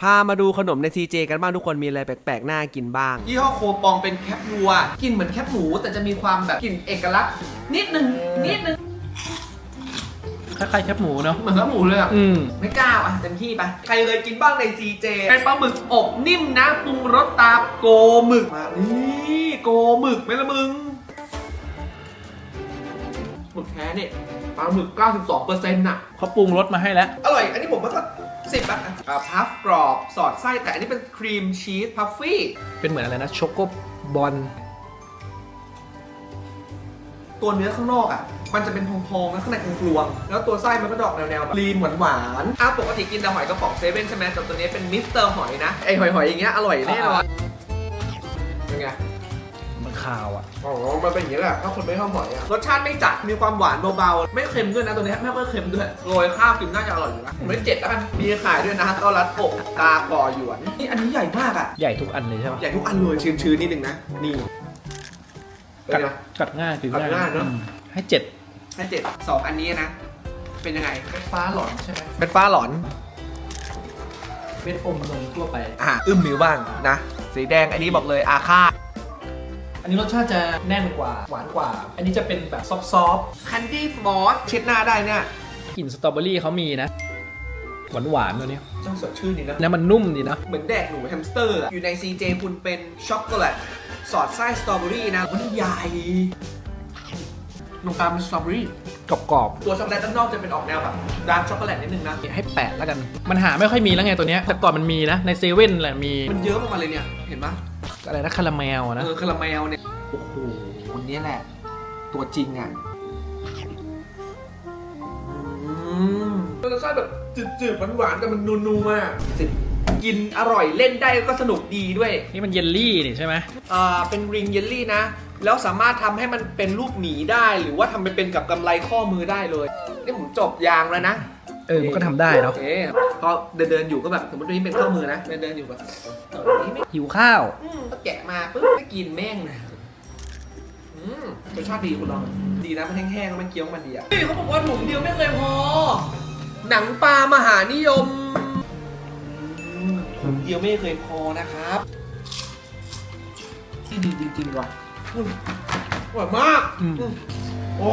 พามาดูขนมใน CJ กันบ้างทุกคนมีอะไรแปลกๆ น่ากินบ้าง ยี่ห้อโคปองเป็นแคปวัวกลินเหมือนแคปหมูแต่จะมีความแบบกลิ่นเอกลักษณ์นิดนึงนิดนึงคล้ายๆแคบหมูเนาะเหมือนแคปหมูเลยอะอืม ไม่กล้าอะเต็มที่ไปใครเคยกินบ้างใน CJ เป็นปลาหมึกอบนิ่มนะปรุงรสตามโกหมึกมานี่โกหมึกไหมละมึงหมึกแท้เนี่ยปลาหมึก 92%น่ะเขาปรุงรสมาให้แล้ว อร่อย อันนี้ผมว่าก็ สิบอะอะพัฟกรอบสอดไส้แต่อันนี้เป็นครีมชีสพัฟฟี่เป็นเหมือนอะไรนะช็อกโกบอลตัวเนื้อข้างนอกอะ มันจะเป็นพองๆแล้วข้างในกลวงๆแล้วตัวไส้มันก็ดอกแนวๆแบบลีนหวานๆอะปกติกินแต่หอยกระป๋องเซเว่นใช่ไหมแต่ตัวนี้เป็นมิสเตอร์หอยนะไอหอยๆอย่างเงี้ยอร่อยแน่นอนเป็นไง มันคาวอะอ๋อ มันเป็นอย่างนี้แหละ ถ้าคนไม่ชอบหอยอะรสชาติไม่จัด มีความหวานเบาๆ ไม่เค็มด้วยนะตัวนี้ไม่ค่อยเค็มด้วย โรยข้าวกินน่าจะอร่อยอยู่นะผมไม่เจ็ดแล้วกัน มีขายด้วยนะเต้ารัดอกตาก่อหยวน นี่อันนี้ใหญ่มากอะใหญ่ทุกอันเลยใช่ปะใหญ่ทุกอันเลยชื้นๆนิดนึงนะ นี่เป็นกัดไง กัดง่ายคือกัดง่ายเนอะ อืมให้เจ็ดให้เจ็ดสองอันนี้นะ เป็นยังไง เป็นฟ้าหลอนใช่ไหมเป็นฟ้าหลอน เป็นอมนมทั่วไป อะ อึ้มนิ้วบ้างนะ สีแดงอันนี้บอกเลยอาฆาตอั นนี้รสชาติจะแน่นกว่าหวานกว่า อันนี้จะเป็นแบบซอฟต์คันดี้ฟอสเช็ดหน้าได้เนี่ยๆกลิ่นสตรอเบอรี่เขามีนะหวานหวานๆตัวเนี้ยช่างสดชื่นดีนะ แล้วมันนุ่มดีนะ เหมือนแดกหนูแฮมสเตอร์อะอยู่ใน CJ คุณเป็นช็อกโกแลตสอดไส้สตรอเบอรี่นะมันใหญ่ตรงกลางเป็นสตรอเบอรี่กรอบตัวช็อกโกแลตด้านนอกจะเป็นออกแนวแบบดาร์กช็อกโกแลตนิดนึงนะๆให้แปดแล้วกัน มันหาไม่ค่อยมีแล้วไงตัวเนี้ยแต่ก่อนมันมีนะ ในเซเว่นแหละมี มันเยอะมากเลยเนี่ย เห็นปะ อะไรนะคาราเมลอะนะ เออคาราเมลเนี่ย โอ้โหคนนี้แหละ ตัวจริงอะอืมรสชาติแบบจืดๆหวานๆแต่มันนัวๆอะสิกินอร่อยเล่นได้ก็สนุกดีด้วย นี่มันเยลลี่นี่ใช่ไหมอ่าเป็นริงเยลลี่นะ แล้วสามารถทำให้มันเป็นรูปหมีได้ หรือว่าทำไปเป็นกับกำไรข้อมือได้เลย นี่ผมจบยางแล้วนะ เออมันก็ทำได้เนาะโอเคพอเดินเดินๆอยู่ก็แบบสมมติว่านี่เป็นข้อมือนะเดินเดินๆอยู่แบบเออนี่ไม่หิวข้าว อืมก็แกะมาปุ๊บไม่กินแม่งนะอืมรสชาติดีคุณลองดีนะมันแห้งๆแล้วมันเคี้ยวมันดีอะนี่เขาบอกว่าถุงเดียวไม่เคยพอ หนังปลามหานิยมอืมถุงเดียวไม่เคยพอนะครับที่ดีจริงๆว่ะอืมอร่อยมากอืม อืมโอ้